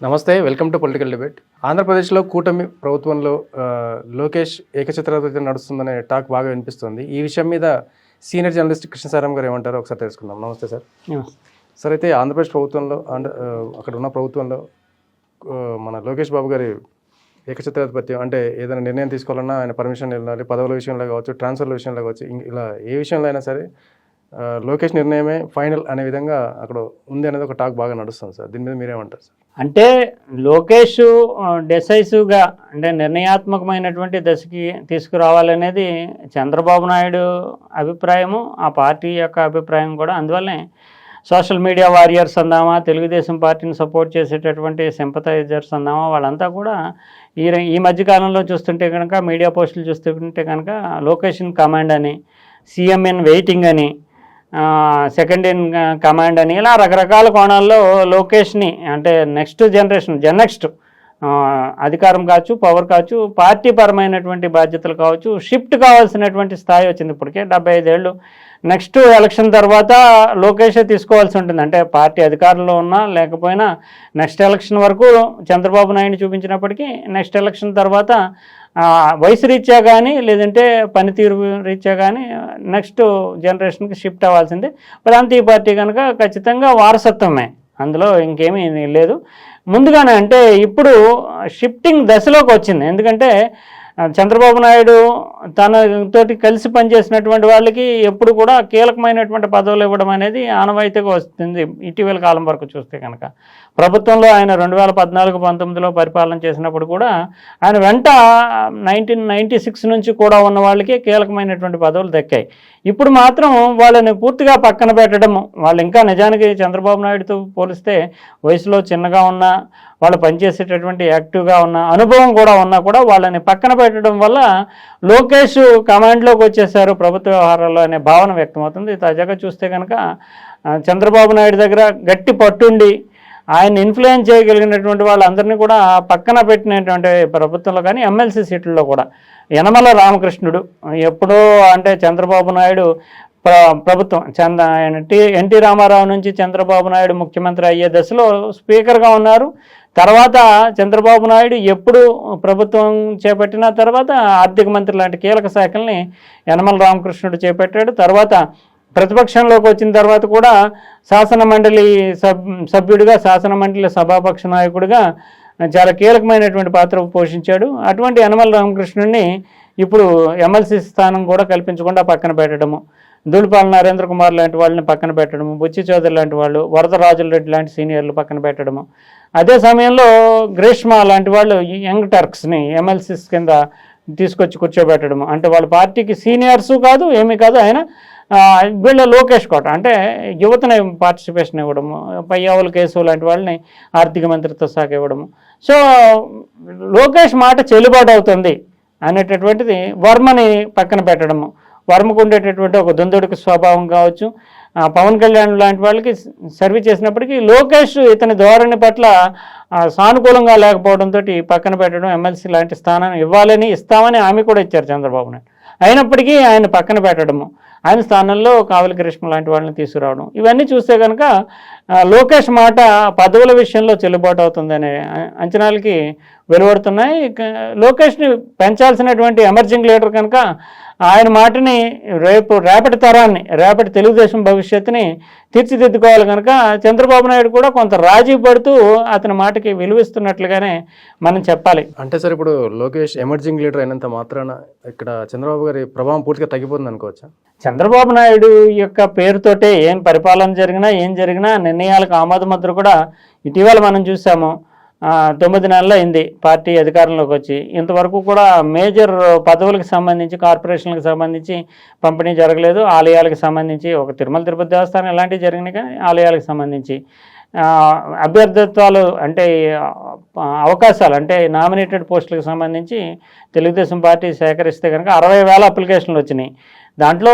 నమస్తే welcome to political debate ఆంధ్రప్రదేశ్లో కూటమి ప్రభుత్వంలో లోకేష్ ఏకఛత్రాధిపత్యం నడుస్తుందనే టాక్ బాగా వినిపిస్తుంది. ఈ విషయం మీద సీనియర్ జర్నలిస్ట్ కృష్ణసారం గారు ఏమంటారో ఒకసారి తెలుసుకుందాం. నమస్తే సార్. సార్ అయితే ఆంధ్రప్రదేశ్ ప్రభుత్వంలో అక్కడ ఉన్న ప్రభుత్వంలో మన లోకేష్ బాబు గారి ఏకఛత్రాధిపత్యం అంటే ఏదైనా నిర్ణయం తీసుకోవాలన్నా ఆయన పర్మిషన్ వెళ్ళాలి పదవుల విషయంలో కావచ్చు ట్రాన్స్ఫర్ల విషయంలో కావచ్చు ఇలా ఏ విషయంలో అయినా సరే లోకేష్ నిర్ణయమే ఫైనల్ అనే విధంగా అక్కడ ఉంది అనేది ఒక టాక్ బాగా నడుస్తుంది సార్. దీని మీద మీరేమంటారు సార్? అంటే లోకేష్ డెసైసివ్గా అంటే నిర్ణయాత్మకమైనటువంటి దశకి తీసుకురావాలనేది చంద్రబాబు నాయుడు అభిప్రాయము ఆ పార్టీ యొక్క అభిప్రాయం కూడా. అందువల్లనే సోషల్ మీడియా వారియర్స్ అందామా తెలుగుదేశం పార్టీని సపోర్ట్ చేసేటటువంటి సింపథైజర్స్ అందామా వాళ్ళంతా కూడా ఈ ఈ మధ్యకాలంలో చూస్తుంటే కనుక మీడియా పోస్టులు చూస్తుంటే కనుక లోకేషన్ కమాండ్ అని సీఎంఎన్ వెయిటింగ్ అని సెకండ్ ఇన్ కమాండ్ అని ఇలా రకరకాల కోణాల్లో లోకేష్ని అంటే నెక్స్ట్ జనరేషన్ జన్ నెక్స్ట్ అధికారం కావచ్చు పవర్ కావచ్చు పార్టీ పరమైనటువంటి బాధ్యతలు కావచ్చు షిఫ్ట్ కావాల్సినటువంటి స్థాయి వచ్చింది ఇప్పటికే. డెబ్బై ఐదేళ్ళు నెక్స్ట్ ఎలక్షన్ తర్వాత లోకేషే తీసుకోవాల్సి ఉంటుంది. అంటే పార్టీ అధికారంలో ఉన్నా లేకపోయినా నెక్స్ట్ ఎలక్షన్ వరకు చంద్రబాబు నాయుడు చూపించినప్పటికీ నెక్స్ట్ ఎలక్షన్ తర్వాత వయసు రీత్యా కానీ లేదంటే పనితీరు రీత్యా కానీ నెక్స్ట్ జనరేషన్కి షిఫ్ట్ అవ్వాల్సిందే. ప్రాంతీయ పార్టీ కనుక ఖచ్చితంగా వారసత్వమే. అందులో ఇంకేమీ లేదు. ముందుగానే అంటే ఇప్పుడు షిఫ్టింగ్ దశలోకి వచ్చింది. ఎందుకంటే చంద్రబాబు నాయుడు తనతోటి కలిసి పనిచేసినటువంటి వాళ్ళకి ఎప్పుడు కూడా కీలకమైనటువంటి పదవులు ఇవ్వడం అనేది ఆనవాయితీగా వస్తుంది ఇటీవల కాలం వరకు చూస్తే కనుక. ప్రభుత్వంలో ఆయన రెండు వేల పద్నాలుగు పంతొమ్మిదిలో పరిపాలన చేసినప్పుడు కూడా ఆయన వెంట నైన్టీన్ నైంటీ సిక్స్ నుంచి కూడా ఉన్న వాళ్ళకి కీలకమైనటువంటి పదవులు దక్కాయి. ఇప్పుడు మాత్రం వాళ్ళని పూర్తిగా పక్కన పెట్టడము వాళ్ళు ఇంకా నిజానికి చంద్రబాబు నాయుడుతో పోలిస్తే వయసులో చిన్నగా ఉన్నా వాళ్ళు పనిచేసేటటువంటి యాక్టివ్గా ఉన్న అనుభవం కూడా ఉన్నా కూడా వాళ్ళని పక్కన పెట్టడం వల్ల లోకేష్ కమాండ్లోకి వచ్చేసారు ప్రభుత్వ వ్యవహారాల్లో అనే భావన వ్యక్తమవుతుంది. తాజాగా చూస్తే కనుక చంద్రబాబు నాయుడు దగ్గర గట్టి పట్టుండి ఆయన ఇన్ఫ్లుయెన్స్ చేయగలిగినటువంటి వాళ్ళందరినీ కూడా పక్కన పెట్టినటువంటి ప్రభుత్వంలో కానీ ఎమ్మెల్సీ సీట్లలో కూడా. యనమల రామకృష్ణుడు ఎప్పుడో అంటే చంద్రబాబు నాయుడు ప్ర ప్రభుత్వం చంద ఆయన ఎన్టీ రామారావు నుంచి చంద్రబాబు నాయుడు ముఖ్యమంత్రి అయ్యే దశలో స్పీకర్గా ఉన్నారు. తర్వాత చంద్రబాబు నాయుడు ఎప్పుడు ప్రభుత్వం చేపట్టిన తర్వాత ఆర్థిక మంత్రి లాంటి కీలక శాఖల్ని యనమల రామకృష్ణుడు చేపట్టాడు. తర్వాత ప్రతిపక్షంలోకి వచ్చిన తర్వాత కూడా శాసన మండలి సబ్ సభ్యుడిగా శాసన మండలి సభాపక్ష నాయకుడిగా చాలా కీలకమైనటువంటి పాత్ర పోషించాడు. అటువంటి యనమల రామకృష్ణుడిని ఇప్పుడు ఎమ్మెల్సీ స్థానం కూడా కల్పించకుండా పక్కన పెట్టడము ధూళిపాల నరేంద్ర కుమార్ లాంటి వాళ్ళని పక్కన పెట్టడము బుచ్చి చౌదరి లాంటి వాళ్ళు వరదరాజుల రెడ్డి లాంటి సీనియర్లు పక్కన పెట్టడము అదే సమయంలో గ్రీష్మ లాంటి వాళ్ళు యంగ్ టర్క్స్ని ఎమ్మెల్సీస్ కింద తీసుకొచ్చి కూర్చోబెట్టడము. అంటే వాళ్ళ పార్టీకి సీనియర్స్ కాదు ఏమీ కాదు ఆయన వీళ్ళ లోకేష్ కోట అంటే యువతని పార్టిసిపేషన్ ఇవ్వడము పయ్యావుల కేసు లాంటి వాళ్ళని ఆర్థిక మంత్రిత్వ శాఖ ఇవ్వడము. సో లోకేష్ మాట చెల్లుబాటు అవుతుంది అనేటటువంటిది వర్మని పక్కన పెట్టడము. వర్మకు ఉండేటటువంటి ఒక దుందుడికి స్వభావం కావచ్చు పవన్ కళ్యాణ్ లాంటి వాళ్ళకి సర్వీస్ చేసినప్పటికీ లోకేష్ ఇతని ధోరణి పట్ల సానుకూలంగా లేకపోవడంతో పక్కన పెట్టడం ఎమ్మెల్సీ లాంటి స్థానాన్ని ఇవ్వాలని ఇస్తామని హామీ కూడా ఇచ్చారు చంద్రబాబు నాయుడు అయినప్పటికీ ఆయన పక్కన పెట్టడము ఆయన స్థానంలో కావలి కృష్ణ లాంటి వాళ్ళని తీసుకురావడం. ఇవన్నీ చూస్తే కనుక లోకేష్ మాట పదవుల విషయంలో చెల్లుబాటు అవుతుందనే అంచనాలకి వెలువడుతున్నాయి. లోకేష్ని పెంచాల్సినటువంటి ఎమర్జింగ్ లీడర్ కనుక ఆయన మాటని రేపు రేపటి తరాన్ని రేపటి తెలుగుదేశం భవిష్యత్తుని తీర్చిదిద్దుకోవాలి కనుక చంద్రబాబు నాయుడు కూడా కొంత రాజీ పడుతూ అతని మాటకి విలువిస్తున్నట్లుగానే మనం చెప్పాలి. అంటే సార్ ఇప్పుడు లోకేష్ ఎమర్జింగ్ లీడర్ అయినంత మాత్రాన ఇక్కడ చంద్రబాబు గారి ప్రభావం పూర్తిగా తగ్గిపోతుంది అనుకోవచ్చా చంద్రబాబు నాయుడు యొక్క పేరుతోటే ఏం పరిపాలన జరిగినా ఏం జరిగినా నిర్ణయాలకు ఆమోదముద్ర కూడా ఇటీవల మనం చూసాము. తొమ్మిది నెలలు అయింది పార్టీ అధికారంలోకి వచ్చి. ఇంతవరకు కూడా మేజర్ పదవులకు సంబంధించి కార్పొరేషన్లకు సంబంధించి పంపిణీ జరగలేదు. ఆలయాలకు సంబంధించి ఒక తిరుమల తిరుపతి దేవస్థానం ఇలాంటివి జరిగినాయి కానీ ఆలయాలకు సంబంధించి. అభ్యర్థిత్వాలు అంటే అవకాశాలు అంటే నామినేటెడ్ పోస్టులకు సంబంధించి తెలుగుదేశం పార్టీ సేకరిస్తే కనుక అరవై వేల అప్లికేషన్లు వచ్చినాయి. దాంట్లో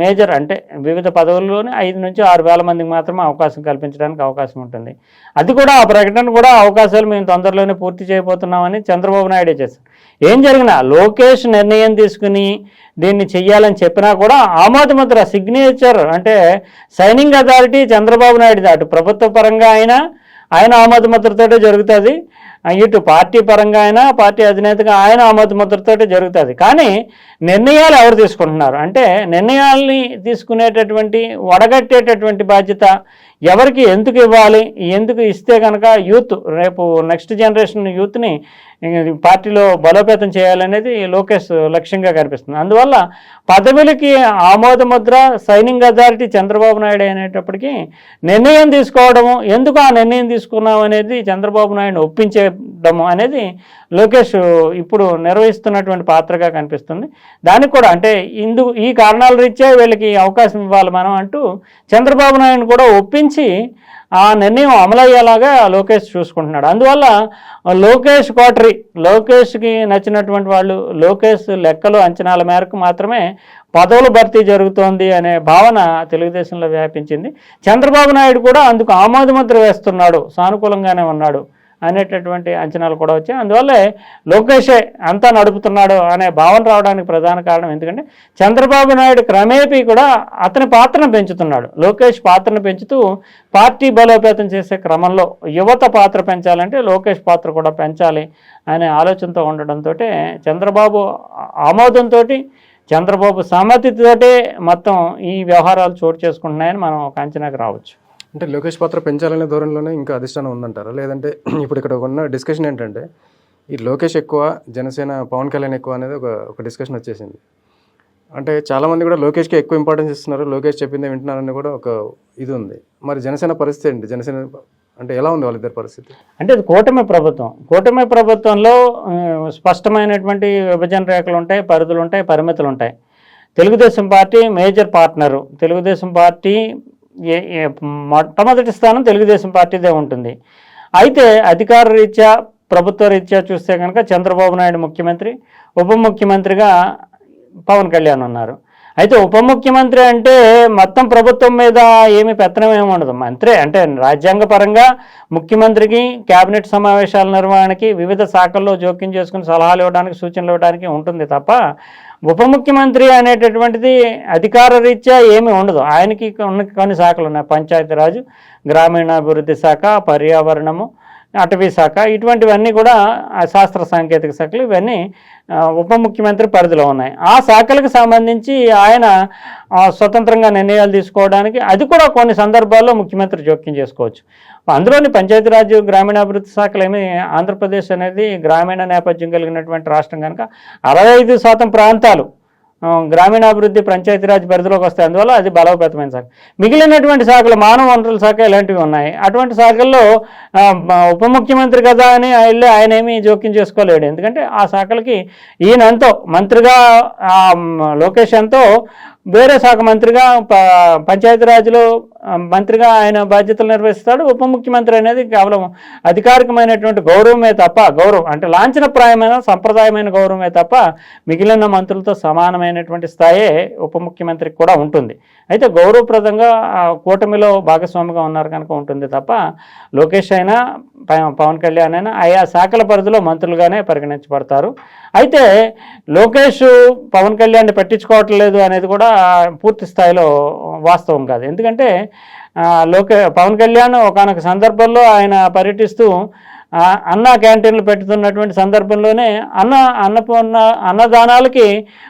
మేజర్ అంటే వివిధ పదవుల్లోనే ఐదు నుంచి ఆరు వేల మందికి మాత్రమే అవకాశం కల్పించడానికి అవకాశం ఉంటుంది. అది కూడా ఆ ప్రకటన కూడా అవకాశాలు మేము తొందరలోనే పూర్తి చేయబోతున్నామని చంద్రబాబు నాయుడే చేశారు. ఏం జరిగినా లోకేష్ నిర్ణయం తీసుకుని దీన్ని చెయ్యాలని చెప్పినా కూడా ఆమోదముద్ర సిగ్నేచర్ అంటే సైనింగ్ అథారిటీ చంద్రబాబు నాయుడు దాటు ప్రభుత్వ పరంగా అయినా ఆయన ఆమోద ముద్రతోటే జరుగుతుంది. ఇటు పార్టీ పరంగా అయినా పార్టీ అధినేతగా ఆయన ఆమోద ముద్రతోటే జరుగుతుంది. కానీ నిర్ణయాలు ఎవరు తీసుకుంటున్నారు? అంటే నిర్ణయాల్ని తీసుకునేటటువంటి వడగట్టేటటువంటి బాధ్యత ఎవరికి ఎందుకు ఇవ్వాలి? ఎందుకు ఇస్తే కనుక యూత్ రేపు నెక్స్ట్ జనరేషన్ యూత్ని పార్టీలో బలోపేతం చేయాలనేది లోకేష్ లక్ష్యంగా కనిపిస్తుంది. అందువల్ల పదవులకి ఆమోద ముద్ర సైనింగ్ అథారిటీ చంద్రబాబు నాయుడు అనేటప్పటికీ నిర్ణయం తీసుకోవడము ఎందుకు ఆ నిర్ణయం తీసుకున్నాం అనేది చంద్రబాబు నాయుడు ఒప్పించేయడము అనేది లోకేష్ ఇప్పుడు నిర్వహిస్తున్నటువంటి పాత్రగా కనిపిస్తుంది. దానికి కూడా అంటే ఇందు ఈ కారణాల రీత్యా వీళ్ళకి అవకాశం ఇవ్వాలి మనం అంటూ చంద్రబాబు నాయుడు కూడా ఒప్పించి ఆ నిర్ణయం అమలయ్యేలాగా లోకేష్ చూసుకుంటున్నాడు. అందువల్ల లోకేష్ కోటరీ లోకేష్కి నచ్చినటువంటి వాళ్ళు లోకేష్ లెక్కలు అంచనాల మేరకు మాత్రమే పదవుల భర్తీ జరుగుతోంది అనే భావన తెలుగుదేశంలో వ్యాపించింది. చంద్రబాబు నాయుడు కూడా అందుకు ఆమోదముద్ర వేస్తున్నాడు సానుకూలంగానే ఉన్నాడు. అనేటటువంటి అంచనాలు కూడా వచ్చాయి. అందువల్లే లోకేషే అంతా నడుపుతున్నాడు అనే భావన రావడానికి ప్రధాన కారణం ఎందుకంటే చంద్రబాబు నాయుడు క్రమేపీ కూడా అతని పాత్రను పెంచుతున్నాడు. లోకేష్ పాత్రను పెంచుతూ పార్టీ బలోపేతం చేసే క్రమంలో యువత పాత్ర పెంచాలంటే లోకేష్ పాత్ర కూడా పెంచాలి అనే ఆలోచనతో ఉండడంతో చంద్రబాబు ఆమోదంతో చంద్రబాబు సమ్మతితోటే మొత్తం ఈ వ్యవహారాలు చోటు చేసుకుంటున్నాయని మనం ఒక అంచనాకు రావచ్చు. అంటే లోకేష్ పాత్ర పెంచాలనే ధోరణిలోనే ఇంకా అధిష్టానం ఉందంటారా? లేదంటే ఇప్పుడు ఇక్కడ ఉన్న డిస్కషన్ ఏంటంటే ఈ లోకేష్ ఎక్కువ జనసేన పవన్ కళ్యాణ్ ఎక్కువ అనేది ఒక ఒక డిస్కషన్ వచ్చేసింది. అంటే చాలామంది కూడా లోకేష్కి ఎక్కువ ఇంపార్టెన్స్ ఇస్తున్నారు లోకేష్ చెప్పిందే వింటున్నారని కూడా ఒక ఇది ఉంది. మరి జనసేన పరిస్థితి ఏంటి? జనసేన అంటే ఎలా ఉంది వాళ్ళిద్దరి పరిస్థితి? అంటే ఇది కూటమి ప్రభుత్వం. కూటమి ప్రభుత్వంలో స్పష్టమైనటువంటి విభజన రేఖలు ఉంటాయి పరిధులు ఉంటాయి పరిమితులు ఉంటాయి. Telugu Desam party major partner Telugu Desam party మొట్టమొదటి స్థానం తెలుగుదేశం పార్టీదే ఉంటుంది. అయితే అధికార రీత్యా ప్రభుత్వ రీత్యా చూస్తే కనుక చంద్రబాబు నాయుడు ముఖ్యమంత్రి ఉప ముఖ్యమంత్రిగా పవన్ కళ్యాణ్ ఉన్నారు. అయితే ఉప ముఖ్యమంత్రి అంటే మొత్తం ప్రభుత్వం మీద ఏమి పెత్తనం ఏమి ఉండదు. మంత్రి అంటే రాజ్యాంగ పరంగా ముఖ్యమంత్రికి కేబినెట్ సమావేశాల నిర్వహణకి వివిధ శాఖల్లో జోక్యం చేసుకుని సలహాలు ఇవ్వడానికి సూచనలు ఇవ్వడానికి ఉంటుంది తప్ప ఉప ముఖ్యమంత్రి అనేటటువంటిది అధికార రీత్యా ఏమీ ఉండదు. ఆయనకి కొన్ని కొన్ని శాఖలు ఉన్నాయి. పంచాయతీరాజు గ్రామీణాభివృద్ధి శాఖ పర్యావరణము అటవీ శాఖ ఇటువంటివన్నీ కూడా శాస్త్ర సాంకేతిక శాఖలు ఇవన్నీ ఉప ముఖ్యమంత్రి పరిధిలో ఉన్నాయి. ఆ శాఖలకు సంబంధించి ఆయన స్వతంత్రంగా నిర్ణయాలు తీసుకోవడానికి అది కూడా కొన్ని సందర్భాల్లో ముఖ్యమంత్రి జోక్యం చేసుకోవచ్చు. అందులోని పంచాయతీరాజ్ గ్రామీణాభివృద్ధి శాఖలు ఏమి ఆంధ్రప్రదేశ్ అనేది గ్రామీణ నేపథ్యం కలిగినటువంటి రాష్ట్రం కనుక అరవై ఐదు శాతం ప్రాంతాలు గ్రామీణాభివృద్ధి పంచాయతీరాజ్ పరిధిలోకి వస్తాయి. అందువల్ల అది బలోపేతమైన శాఖ. మిగిలినటువంటి శాఖలు మానవ వనరుల శాఖ ఇలాంటివి ఉన్నాయి. అటువంటి శాఖల్లో ఉప ముఖ్యమంత్రి కదా అని వెళ్ళి ఆయన ఏమీ జోక్యం చేసుకోలేడు. ఎందుకంటే ఆ శాఖలకి ఈయన ఎంతో మంత్రిగా లోకేష్ ఎంతో వేరే శాఖ మంత్రిగా పంచాయతీరాజ్లో మంత్రిగా ఆయన బాధ్యతలు నిర్వహిస్తాడు. ఉప ముఖ్యమంత్రి అనేది కేవలం అధికారికమైనటువంటి గౌరవమే తప్ప గౌరవం అంటే లాంఛనప్రాయమైన సంప్రదాయమైన గౌరవమే తప్ప మిగిలిన మంత్రులతో సమానమైనటువంటి స్థాయే ఉప ముఖ్యమంత్రికి కూడా ఉంటుంది. అయితే గౌరవప్రదంగా ఆ కూటమిలో భాగస్వామిగా ఉన్నారు కనుక ఉంటుంది తప్ప లోకేష్ అయినా పవన్ కళ్యాణ్ అయినా ఆయా శాఖల పరిధిలో మంత్రులుగానే పరిగణించబడతారు. అయితే లోకేష్ పవన్ కళ్యాణ్ పట్టించుకోవట్లేదు అనేది కూడా పూర్తి స్థాయిలో వాస్తవం కాదు. ఎందుకంటే ఆ, లోకే పవన్ కళ్యాణ్ ఒకనొక సందర్భంలో ఆయన పర్యటిస్తూ అన్న క్యాంటీన్లు పెట్టుతున్నటువంటి సందర్భంలోనే అన్న అన్నపూర్ణ అన్నదానాలకి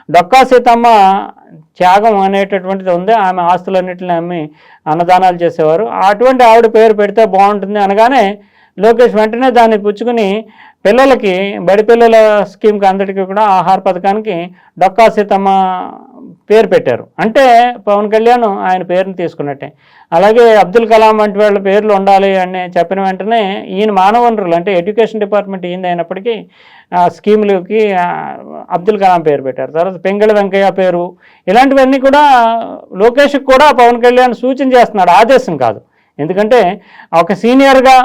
డొక్కా సీతమ్మ త్యాగం అనేటటువంటిది ఉంది. ఆమె ఆస్తులన్నింటిని అమ్మి అన్నదానాలు చేసేవారు. అటువంటి ఆవిడ పేరు పెడితే బాగుంటుంది అనగానే లోకేష్ వెంటనే దాన్ని పుచ్చుకుని పిల్లలకి బడి పిల్లల స్కీమ్కి అందరికీ కూడా ఆహార పథకానికి డొక్కా సీతమ్మ పేరు పెట్టారు. అంటే పవన్ కళ్యాణ్ ఆయన పేరుని తీసుకున్నట్టే. అలాగే అబ్దుల్ కలాం వంటి వాళ్ళ పేర్లు ఉండాలి అని చెప్పిన వెంటనే ఈయన మానవ వనరులు అంటే ఎడ్యుకేషన్ డిపార్ట్మెంట్ ఈయన అయినప్పటికీ ఆ స్కీములకి అబ్దుల్ కలాం పేరు పెట్టారు. తర్వాత పెంగళ వెంకయ్య పేరు ఇలాంటివన్నీ కూడా లోకేష్కి కూడా పవన్ కళ్యాణ్ సూచన చేస్తున్నాడు. ఆదేశం కాదు. ఎందుకంటే ఒక సీనియర్గా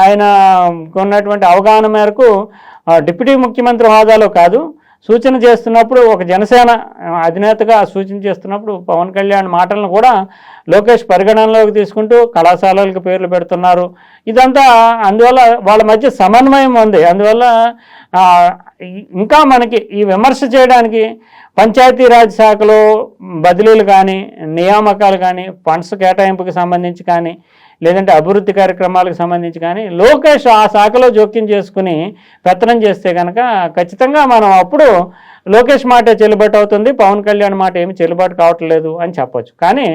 ఆయన ఉన్నటువంటి అవగాహన మేరకు డిప్యూటీ ముఖ్యమంత్రి హోదాలో కాదు సూచన చేస్తున్నప్పుడు ఒక జనసేన అధినేతగా సూచన చేస్తున్నప్పుడు పవన్ కళ్యాణ్ మాటలను కూడా లోకేష్ పరిగణనలోకి తీసుకుంటూ కళాశాలలకు పేర్లు పెడుతున్నారు. ఇదంతా అందువల్ల వాళ్ళ మధ్య సమన్వయం ఉంది. అందువల్ల ఇంకా మనకి ఈ విమర్శ చేయడానికి పంచాయతీరాజ్ శాఖలో బదిలీలు కానీ నియామకాలు కానీ ఫండ్స్ కేటాయింపుకి సంబంధించి కానీ లేదంటే అభివృద్ధి కార్యక్రమాలకు సంబంధించి కానీ లోకేష్ ఆ శాఖలో జోక్యం చేసుకుని పెత్తనం చేస్తే కనుక ఖచ్చితంగా మనం అప్పుడు లోకేష్ మాట చెల్లుబాటు అవుతుంది పవన్ కళ్యాణ్ మాట ఏమి చెల్లుబాటు కావట్లేదు అని చెప్పొచ్చు. కానీ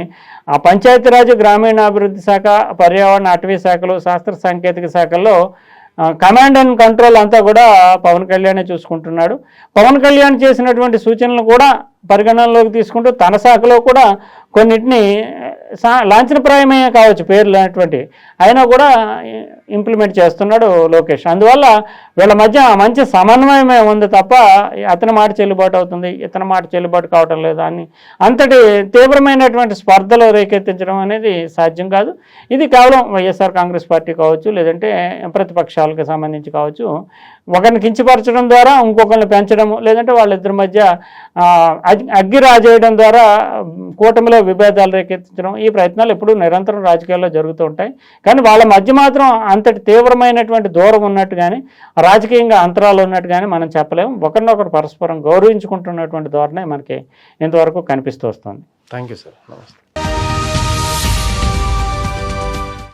ఆ పంచాయతీరాజ్ గ్రామీణాభివృద్ధి శాఖ పర్యావరణ అటవీ శాఖలు శాస్త్ర సాంకేతిక శాఖల్లో కమాండ్ అండ్ కంట్రోల్ అంతా కూడా పవన్ కళ్యాణే చూసుకుంటున్నాడు. పవన్ కళ్యాణ్ చేసినటువంటి సూచనలు కూడా పరిగణనలోకి తీసుకుంటూ తన శాఖలో కూడా కొన్నిటిని సా లాంఛనప్రాయమే కావచ్చు పేర్లు అనేటువంటి అయినా కూడా ఇంప్లిమెంట్ చేస్తున్నాడు లోకేష్. అందువల్ల వీళ్ళ మధ్య మంచి సమన్వయమే ఉంది తప్ప అతని మాట చెల్లుబాటు అవుతుంది ఇతని మాట చెల్లుబాటు కావటం లేదు అని. అంతటి తీవ్రమైనటువంటి స్పర్ధలు రేకెత్తించడం అనేది సాధ్యం కాదు. ఇది కేవలం వైఎస్ఆర్ కాంగ్రెస్ పార్టీ కావచ్చు లేదంటే ప్రతిపక్షాలకు సంబంధించి కావచ్చు. ఒకరిని కించపరచడం ద్వారా ఇంకొకరిని పెంచడం లేదంటే వాళ్ళిద్దరి మధ్య అగ్- అగ్గి రాజేయడం ద్వారా కూటమిలో విభేదాలు రేకెత్తించడం ఈ ప్రయత్నాలు ఎప్పుడూ నిరంతరం రాజకీయాల్లో జరుగుతూ ఉంటాయి. కానీ వాళ్ళ మధ్య మాత్రం అంతటి తీవ్రమైనటువంటి దూరం ఉన్నట్టు కానీ రాజకీయంగా అంతరాలు ఉన్నట్టు కానీ మనం చెప్పలేము. ఒకరినొకరు పరస్పరం గౌరవించుకుంటున్నటువంటి ధోరణే మనకి ఇంతవరకు కనిపిస్తూ వస్తుంది. Thank you sir. నమస్తే.